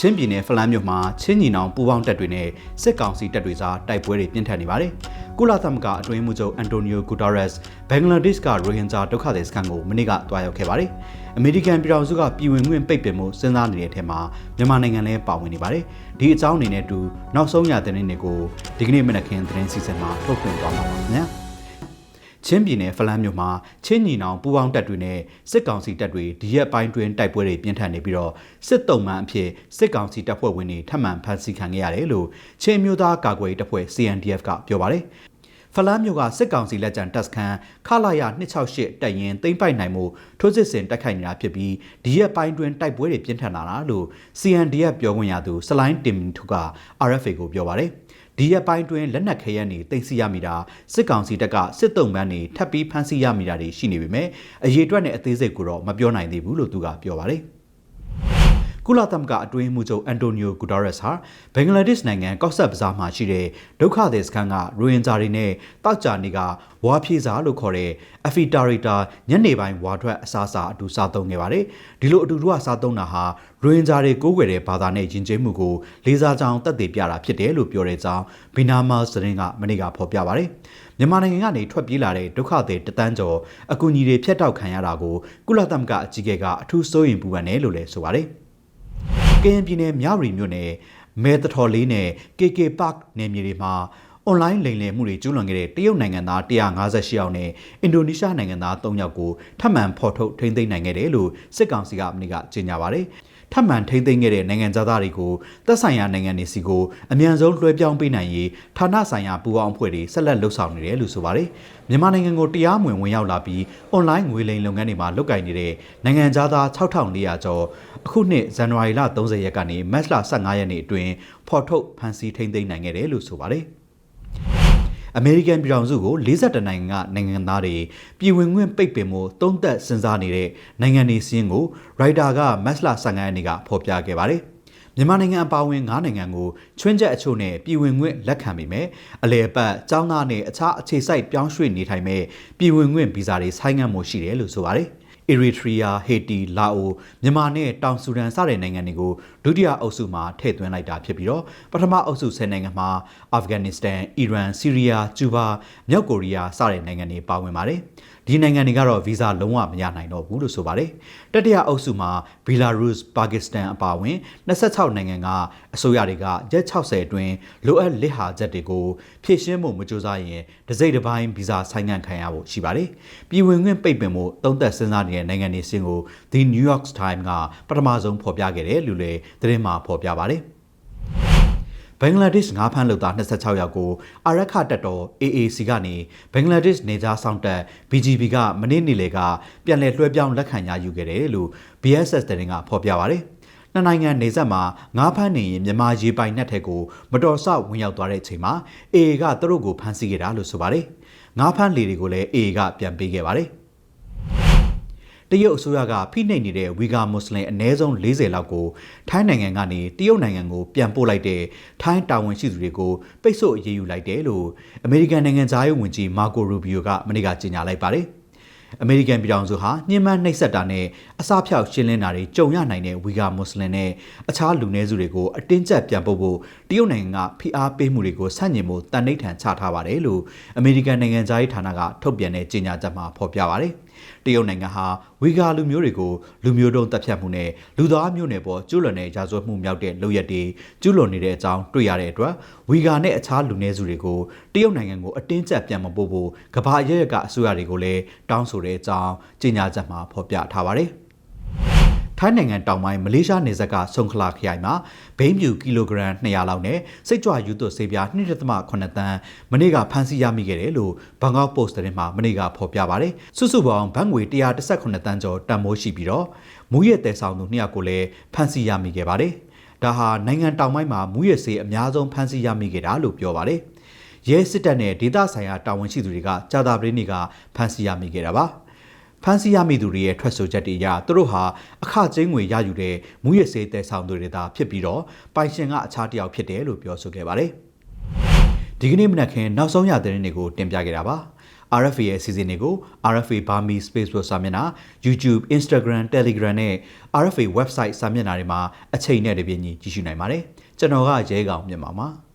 ချင်းပြည်နယ်ဖလန်းမြို့မှာချင်းညီနောင်ပူးပေါင်းတပ်တွေနဲ့စစ်ကောင်စီတပ်တွေကြားတိုက်ပွဲတွေပြင်းထန်နေပါတယ်။ကုလသမဂ္ဂအတွင်းမှုချုပ်အန်တိုနီယိုဂူတာရက်စ်ဘင်္ဂလားဒေ့ရှ်ကရိုဟင်ဂျာဒုက္ခသည်စခန်းကိုမနေ့ကတွားရောက်ခဲ့ပါတယ်။အမေရိကန်ပြည်ထောင်စုကပြည်ဝင်ခွင့်ပိတ်ပင်မှုစဉ်းစားနေတဲ့အထက်မှာမြန်မာနိုင်ငံလည်းပါဝင်နေပါတယ်။ဒီအကြောင်းအနေနဲ့တူနောက်ဆုံးရတဲ့နေ့တွေကိုဒီကနေ့မနက်ခင်းသတင်းစီစဉ်မှာထုတ်ပြန်သွားမှာပါခင်ဗျာ။ ချင်းပြည်နယ်ဖလန်းမြို့မှာချင်းညီနောင်ပူးပေါင်းတပ်တွေနဲ့စစ်ကောင်စီတပ်တွေဒီရက်ပိုင်းတွင်တိုက်ပွဲတွေပြင်းထန်နေပြီးတော့စစ်တုံးမှန်အဖြစ်စစ်ကောင်စီတပ်ဖွဲ့ဝင်တွေထပ်မံဖမ်းဆီးခံခဲ့ရတယ်လို့ချင်းမျိုးသားကာကွယ်ရေးတပ်ဖွဲ့ CNDF ကပြောပါတယ်ဖလန်းမြို့ကစစ်ကောင်စီလက်ကျန်တပ်စခန်းခလာရ268တပ်ရင်သိမ်းပိုက်နိုင်မှုထိုးစစ်ဆင်တိုက်ခိုက်နေတာဖြစ်ပြီးဒီရက်ပိုင်းတွင်တိုက်ပွဲတွေပြင်းထန်လာတာလို့ CNDF ပြောခွင့်ရသူစလိုင်းတင်ထုက RFA ကိုပြောပါတယ်။ ဒီရက်ပိုင်းတွင်လက်နက်ခဲယမ်းတွေတင်စီရမိတာစစ်ကောင်စီတပ်ကစစ်တုံးပန်းတွေထပ်ပြီးဖမ်းဆီးရမိတာတွေရှိနေပေမဲ့အရေးအတွက်နဲ့အသေးစိတ်ကိုတော့မပြောနိုင်သေးဘူးလို့သူကပြောပါတယ်။ ကုလသမဂ္ဂအတွင်းမှုချုပ်အန်တိုနီယိုဂူတာရက်စ်ဟာဘင်္ဂလားဒေ့ရှ်နိုင်ငံကော့ဆက်ဘဇာမှာရှိတဲ့ဒုက္ခသည်စခန်းကရိုဟင်ဂျာတွေနဲ့တောက်ကြနေကဝါပြေစာလို့ခေါ်တဲ့အဖီတာရီတာညနေပိုင်းဝါထွက်အစားအစာအတူစားသုံးခဲ့ပါတယ်။ဒီလိုအတူတူကစားသုံးတာဟာရိုဟင်ဂျာတွေကိုးကွယ်တဲ့ဘာသာနဲ့ယဉ်ကျေးမှုကိုလေးစားကြောင်းတက်သေးပြတာဖြစ်တယ်လို့ပြောတဲ့ကြောင်းဘီနာမာစရင်ကမနေ့ကဖော်ပြပါတယ်။မြန်မာနိုင်ငံကနေထွက်ပြေးလာတဲ့ဒုက္ခသည်တသန်းကျော်အကူအညီတွေဖျက်တောက်ခံရတာကိုကုလသမဂ္ဂအကြီးအကဲကအထူးစိုးရိမ်ပူပန်တယ်လို့လည်းဆိုပါတယ်။ ကရင်ပြည်နယ်မြရီမြို့နယ်မဲတထော်လေးနဲ့ KK Park နယ်မြေတွေမှာ အွန်လိုင်းလိမ်လည်မှုတွေကျူးလွန်ခဲ့တဲ့တရုတ်နိုင်ငံသား158ယောက်နဲ့အင်ဒိုနီးရှားနိုင်ငံသား3ယောက်ကိုထပ်မံဖော်ထုတ်ထိန်းသိမ်းနိုင်ခဲ့တယ်လို့စစ်ကောင်စီကမနေ့ကကြေညာပါတယ်။ထပ်မံထိမ့်သိမ်းခဲ့တဲ့နိုင်ငံသားတွေကိုသက်ဆိုင်ရာနိုင်ငံတွေစီကိုအမြန်ဆုံးလွှဲပြောင်းပေးနိုင်ရေးဌာနဆိုင်ရာပူးပေါင်းအဖွဲ့တွေဆက်လက်လှုပ်ဆောင်နေတယ်လို့ဆိုပါတယ်။မြန်မာနိုင်ငံကိုတရားမဝင်ဝင်ရောက်လာပြီးအွန်လိုင်းငွေလိမ်လုပ်ငန်းတွေမှာလုပ်ကိုင်နေတဲ့နိုင်ငံသား6400ကျော်အခုနှစ်ဇန်နဝါရီလ30ရက်ကနေမတ်လ15ရက်နေ့အတွင်းဖော်ထုတ်ဖမ်းဆီးထိန်းသိမ်းနိုင်ခဲ့တယ်လို့ဆိုပါတယ်။ အမေရိကန်ပြည်ထောင်စုကို42နိုင်ငံကနိုင်ငံသားတွေပြည်ဝင်ခွင့်ပိတ်ပင်မှုသုံးသက်စဉ်းစားနေတဲ့နိုင်ငံတွေစီးရင်ကိုရိုက်တာကမတ်လ15ရက်နေ့ကဖော်ပြခဲ့ပါတယ်။မြန်မာနိုင်ငံအပါအဝင်9နိုင်ငံကိုချွင်းချက်အချို့နဲ့ပြည်ဝင်ခွင့်လက်ခံပေမဲ့အလဲပတ်ចောင်းသားနဲ့အခြားအခြေစိုက်ပြောင်းရွှေ့နေထိုင်မဲ့ပြည်ဝင်ခွင့်ဗီဇာတွေဆိုင်းငံ့မှုရှိတယ်လို့ဆိုပါတယ်။ အီရီထရီယာဟေတီလာအိုမြန်မာနဲ့တောင်ဆူဒန်စတဲ့နိုင်ငံတွေကိုဒုတိယအုပ်စုမှာထည့်သွင်းလိုက်တာဖြစ်ပြီးတော့ပထမအုပ်စု10နိုင်ငံမှာအာဖဂန်နစ္စတန်အီရန်ဆီးရီးယားကျူးဘာမြောက်ကိုရီးယားစတဲ့နိုင်ငံတွေပါဝင်ပါတယ် ဒီနိုင်ငံတွေကတော့ဗီဇာလုံးဝမရနိုင်တော့ဘူးလို့ဆိုပါတယ်တတိယအုပ်စုမှာဘီလာရုစ်ပါကစ္စတန်အပါအဝင်26နိုင်ငံကအစိုးရတွေကရက်60အတွင်းလိုအပ်လက်ဟာချက်တွေကိုဖြည့်ရှင်းဖို့မကြိုးစားရင်ဒစိမ့်တစ်ပိုင်းဗီဇာဆိုင်းငံ့ခံရဖို့ရှိပါတယ်ပြည်ဝင်ခွင့်ပိတ်ပင်မှုသုံးသက်စဉ်းစားနေတဲ့နိုင်ငံတွေစင်ကို The New York Times ကပထမဆုံးဖော်ပြခဲ့တယ်လို့လည်းသတင်းမှာဖော်ပြပါတယ် ဘင်္ဂလားဒေ့ရှ်ငါးဖမ်းလုပ်သား26ယောက်ကိုအာရခတပ်တော် AAC ကနေဘင်္ဂလားဒေ့ရှ်နေသားဆောင်တပ် BGB ကမနေ့နေ့လေကပြန်လည်လွှဲပြောင်းလက်ခံရယူခဲ့တယ်လို့ BSS သတင်းကဖော်ပြပါဗျ။နှစ်နိုင်ငံနေဆက်မှာငါးဖမ်းနေရင်မြန်မာရေပိုင်နက်ထဲကိုမတော်ဆဝင်ရောက်သွားတဲ့အချိန်မှာ AA ကသူတို့ကိုဖမ်းဆီးခဲ့တာလို့ဆိုပါတယ်။ငါးဖမ်းလေတွေကိုလည်း AA ကပြန်ပေးခဲ့ပါတယ်။ တရုတ်အစိုးရကဖိနှိပ်နေတဲ့ဝီဂါမွတ်စလင်အနည်းဆုံး40လောက်ကိုထိုင်းနိုင်ငံကနေတရုတ်နိုင်ငံကိုပြန်ပို့လိုက်တဲ့ထိုင်းတာဝန်ရှိသူတွေကိုပိတ်ဆို့အရေးယူလိုက်တယ်လို့အမေရိကန်နိုင်ငံသားရေးဝန်ကြီးမာကိုရူဘီယိုကမနေ့ကကြေညာလိုက်ပါတယ်အမေရိကန်ပြည်ထောင်စုဟာညှဉ်းပန်းနှိပ်စက်တာနဲ့အစဖြောက်ရှင်းလင်းတာတွေကြုံရနိုင်တဲ့ဝီဂါမွတ်စလင်နဲ့အခြားလူနည်းစုတွေကိုအတင်းကျပ်ပြန်ပို့ဖို့တရုတ်နိုင်ငံကဖိအားပေးမှုတွေကိုဆန့်ကျင်ဖို့တန်နှိပ်ထန်ချထားပါတယ်လို့အမေရိကန်နိုင်ငံသားရေးဌာနကထုတ်ပြန်တဲ့ကြေညာချက်မှာဖော်ပြပါတယ်။တရုတ်နိုင်ငံဟာဝီဂါလူမျိုးတွေကိုလူမျိုးတုံးတပ်ဖြတ်မှုနဲ့လူသားမျိုးနွယ်ပေါ်ကျူးလွန်တဲ့ရာဇဝတ်မှုမြောက်တဲ့လုပ်ရက်တွေကျူးလွန်နေတဲ့အကြောင်းတွေ့ရတဲ့အတွက်ဝီဂါနဲ့အခြားလူနည်းစုတွေကိုတရုတ်နိုင်ငံကိုအတင်းကျပ်ပြန်မပို့ဖို့ကမ္ဘာရရကအစိုးရတွေကိုလည်းတောင်းဆိုတဲ့အကြောင်းကြေညာချက်မှာဖော်ပြထားပါတယ်။ ထိုင်းနိုင်ငံတောင်ပိုင်းမလေးရှားနယ်စပ်ကဆုံခလာခရိုင်မှာဘိန်းပြူကီလိုဂရမ်200လောက်နဲ့စိတ်ကြွယူသွဆေးပြား2.8တန်းမနေ့ကဖမ်းဆီးရမိခဲ့တယ်လို့ဘန်ကောက်ပို့စ်သတင်းမှာမနေ့ကဖော်ပြပါတယ်။စုစုပေါင်းဘတ်ငွေ118တန်းကျော်တန်မိုးရှိပြီးတော့မူရဲ့တဲဆောင်သူ200ကိုလည်းဖမ်းဆီးရမိခဲ့ပါတယ်။ဒါဟာနိုင်ငံတောင်ပိုင်းမှာမူရဲ့ဆေးအများဆုံးဖမ်းဆီးရမိခဲ့တာလို့ပြောပါတယ်။ရဲစစ်တပ်နဲ့ဒေသဆိုင်ရာတာဝန်ရှိသူတွေကကြာတာပရင်းတွေကဖမ်းဆီးရမိခဲ့တာပါ။ ဖမ်းဆီးရမိသူတွေရဲ့ထွက်ဆိုချက်တွေအရသူတို့ဟာအခကျင်းငွေရယူတဲ့မူရစေးတဲဆောင်သူတွေသာဖြစ်ပြီးတော့ပိုင်ရှင်ကအခြားတယောက်ဖြစ်တယ်လို့ပြောဆိုခဲ့ပါတယ်။တဒီကနေ့မနက်ခင်းနောက်ဆုံးရသတင်းတွေကိုတင်ပြခဲ့တာပါ RFA ရဲ့အစီအစဉ်တွေကို RFA Burmese Facebook စာမျက်နှာ YouTube Instagram Telegram နဲ့ RFA website စာမျက်နှာတွေမှာအချိန်နဲ့တပြေးညီကြည့်ရှုနိုင်ပါတယ်ကျွန်တော်ကရဲကောင်မြန်မာပါ